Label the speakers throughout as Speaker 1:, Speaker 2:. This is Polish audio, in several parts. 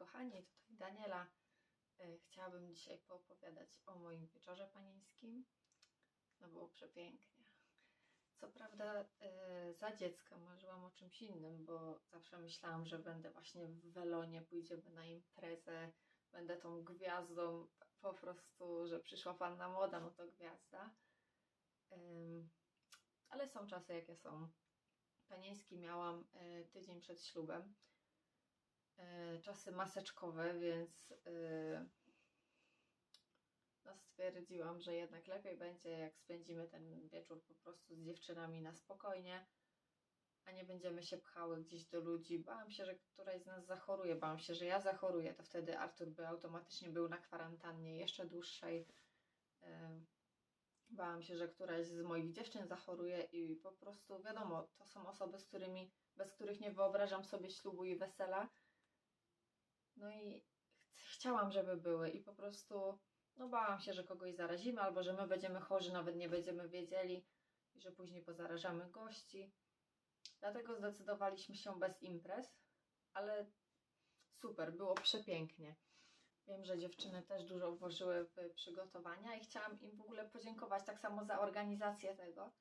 Speaker 1: kochani, tutaj Daniela. E, Chciałabym dzisiaj poopowiadać o moim wieczorze panieńskim. No było przepięknie. Co prawda e, za dziecka marzyłam o czymś innym, bo zawsze myślałam, że będę właśnie w Welonie, pójdziemy na imprezę, będę tą gwiazdą, po prostu, że przyszła panna młoda, no to gwiazda. Ale są czasy, jakie są. Panieński miałam e, tydzień przed ślubem. E, czasy maseczkowe, więc e, no stwierdziłam, że jednak lepiej będzie, jak spędzimy ten wieczór po prostu z dziewczynami na spokojnie, a nie będziemy się pchały gdzieś do ludzi. Bałam się, że któraś z nas zachoruje, bałam się, że ja zachoruję, to wtedy Artur by automatycznie był na kwarantannie jeszcze dłuższej. E, Bałam się, że któraś z moich dziewczyn zachoruje i po prostu wiadomo, to są osoby, z którymi, bez których nie wyobrażam sobie ślubu i wesela. No i ch- chciałam, żeby były i po prostu no bałam się, że kogoś zarazimy albo że my będziemy chorzy, nawet nie będziemy wiedzieli i że później pozarażamy gości. Dlatego zdecydowaliśmy się bez imprez, ale super, było przepięknie. Wiem, że dziewczyny też dużo włożyły w przygotowania i chciałam im w ogóle podziękować tak samo za organizację tego.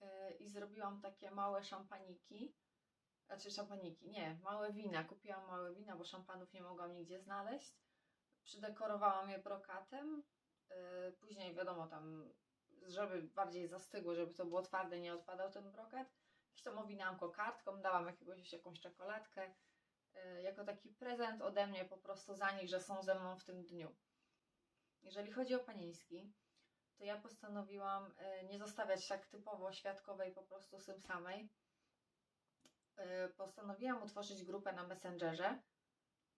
Speaker 1: Yy, I zrobiłam takie małe szampaniki. Znaczy szampaniki, nie, małe wina. Kupiłam małe wina, bo szampanów nie mogłam nigdzie znaleźć. Przydekorowałam je brokatem. Yy, Później wiadomo tam, żeby bardziej zastygło, żeby to było twarde, nie odpadał ten brokat. Jakieś tam owinęłam kokardką, dałam jakiegoś, jakąś czekoladkę y, jako taki prezent ode mnie po prostu za nich, że są ze mną w tym dniu. Jeżeli chodzi o panieński, to ja postanowiłam y, nie zostawiać tak typowo świadkowej po prostu sym samej. Y, Postanowiłam utworzyć grupę na Messengerze.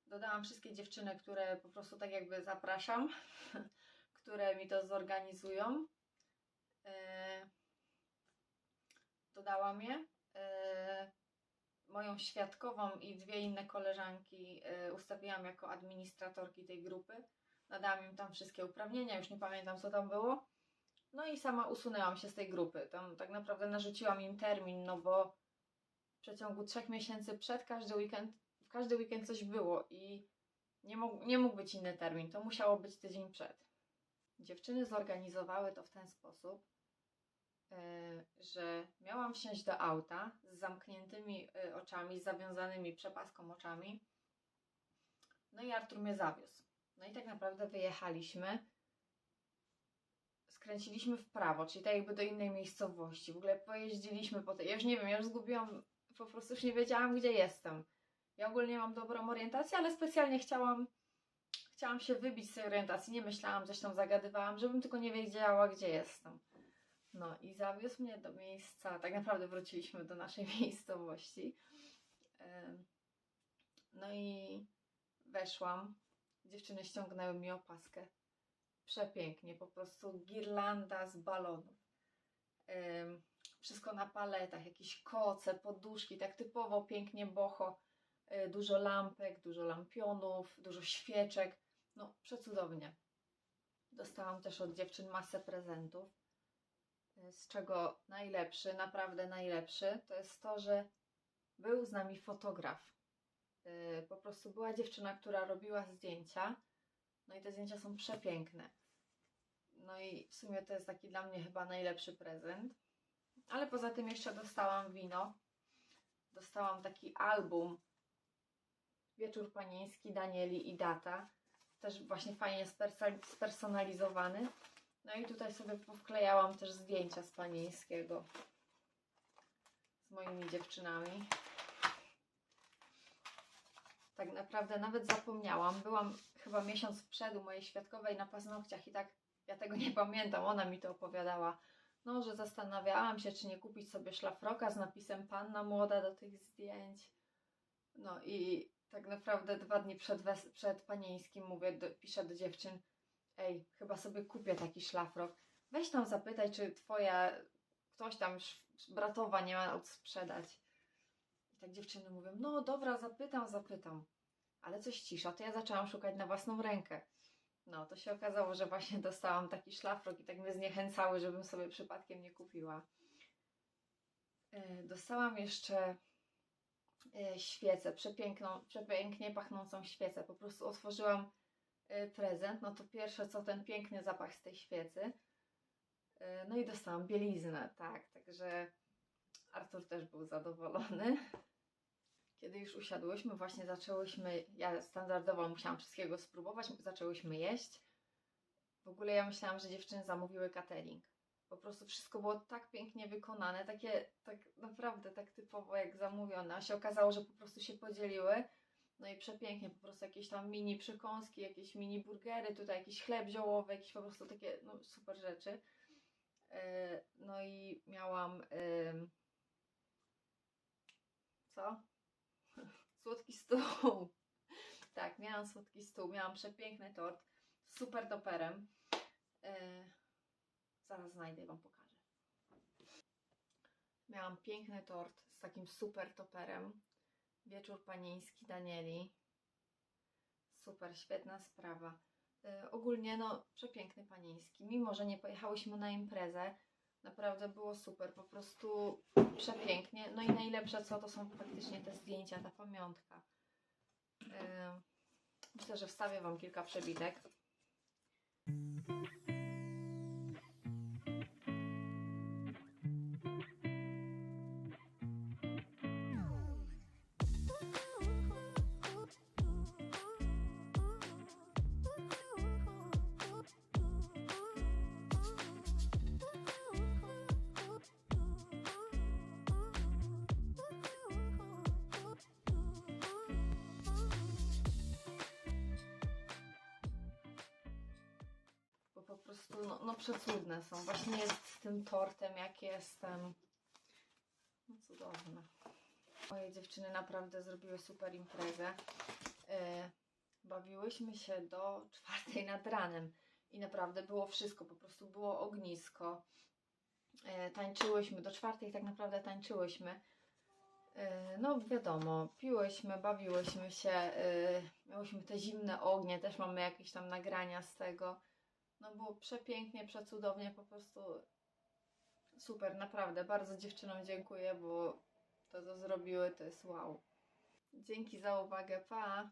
Speaker 1: Dodałam wszystkie dziewczyny, które po prostu tak jakby zapraszam, które mi to zorganizują. Y, Dodałam je. Y, moją świadkową i dwie inne koleżanki ustawiłam jako administratorki tej grupy. Nadałam im tam wszystkie uprawnienia, już nie pamiętam co tam było. No i sama usunęłam się z tej grupy. Tam tak naprawdę narzuciłam im termin, no bo w przeciągu trzech miesięcy przed każdy weekend, w każdy weekend coś było i nie mógł, nie mógł być inny termin. To musiało być tydzień przed. Dziewczyny zorganizowały to w ten sposób, e, że miałam wsiąść do auta z zamkniętymi e, oczami, z zawiązanymi przepaską oczami. No i Artur mnie zawiózł. No i tak naprawdę wyjechaliśmy. Skręciliśmy w prawo, czyli tak jakby do innej miejscowości. W ogóle pojeździliśmy po tej. Ja już nie wiem, ja już zgubiłam, po prostu już nie wiedziałam, gdzie jestem. Ja ogólnie mam dobrą orientację, ale specjalnie chciałam, chciałam się wybić z tej orientacji. Nie myślałam, zresztą zagadywałam, żebym tylko nie wiedziała, gdzie jestem. No i zawiózł mnie do miejsca, tak naprawdę wróciliśmy do naszej miejscowości. No i weszłam, dziewczyny ściągnęły mi opaskę. Przepięknie, po prostu girlanda z balonów. Wszystko na paletach, jakieś koce, poduszki, tak typowo pięknie boho. E, Dużo lampek, dużo lampionów, dużo świeczek. No, przecudownie. Dostałam też od dziewczyn masę prezentów z czego najlepszy, naprawdę najlepszy, to jest to, że był z nami fotograf. Yy, Po prostu była dziewczyna, która robiła zdjęcia. No i te zdjęcia są przepiękne. No i w sumie to jest taki dla mnie chyba najlepszy prezent. Ale poza tym jeszcze dostałam wino. Dostałam taki album Wieczór Panieński Danieli i Data. Też właśnie fajnie spersonalizowany. No i tutaj sobie powklejałam też zdjęcia z panieńskiego z moimi dziewczynami. Tak naprawdę nawet zapomniałam. Byłam chyba miesiąc przed u mojej świadkowej na paznokciach i tak ja tego nie pamiętam. Ona mi to opowiadała. No, że zastanawiałam się, czy nie kupić sobie szlafroka z napisem Panna Młoda do tych zdjęć. No i tak naprawdę dwa dni przed, przed panieńskim mówię, do, piszę do dziewczyn, ej, chyba sobie kupię taki szlafrok. Weź tam zapytaj, czy twoja, ktoś tam bratowa nie ma odsprzedać. I tak dziewczyny mówią, no dobra, zapytam, zapytam. Ale coś cisza, to ja zaczęłam szukać na własną rękę. No, to się okazało, że właśnie dostałam taki szlafrok i tak mnie zniechęcały, żebym sobie przypadkiem nie kupiła. Yy, Dostałam jeszcze e, świecę, przepiękną, przepięknie pachnącą świecę. Po prostu otworzyłam e, prezent, no to pierwsze co ten piękny zapach z tej świecy. E, No i dostałam bieliznę, tak, także Artur też był zadowolony. Kiedy już usiadłyśmy, właśnie zaczęłyśmy, ja standardowo musiałam wszystkiego spróbować, zaczęłyśmy jeść. W ogóle ja myślałam, że dziewczyny zamówiły catering. Po prostu wszystko było tak pięknie wykonane, takie tak naprawdę tak typowo jak zamówione. A się okazało, że po prostu się podzieliły. No i przepięknie, po prostu jakieś tam mini przekąski, jakieś mini burgery, tutaj jakiś chleb ziołowy, jakieś po prostu takie no, super rzeczy. E, No i miałam. Co? Słodki stół. Tak, miałam słodki stół, miałam przepiękny tort z super toperem. E, zaraz znajdę i Wam pokażę. Miałam piękny tort z takim super toperem. Wieczór panieński Danieli. Super, świetna sprawa. E, ogólnie, no, przepiękny panieński. Mimo, że nie pojechałyśmy na imprezę, naprawdę było super. Po prostu przepięknie. No i najlepsze co to są faktycznie te zdjęcia, ta pamiątka. Myślę, że wstawię Wam kilka przebitek. Prostu no, no przecudne są. Właśnie jest z tym tortem, jak jestem. No cudowne. Moje dziewczyny naprawdę zrobiły super imprezę. E, bawiłyśmy się do czwartej nad ranem i naprawdę było wszystko, po prostu było ognisko. E, tańczyłyśmy, do czwartej tak naprawdę tańczyłyśmy. E, No wiadomo, piłyśmy, bawiłyśmy się, miałyśmy te zimne ognie, też mamy jakieś tam nagrania z tego. No było przepięknie, przecudownie, po prostu super, naprawdę. Bardzo dziewczynom dziękuję, bo to, co zrobiły, to jest wow. Dzięki za uwagę, pa!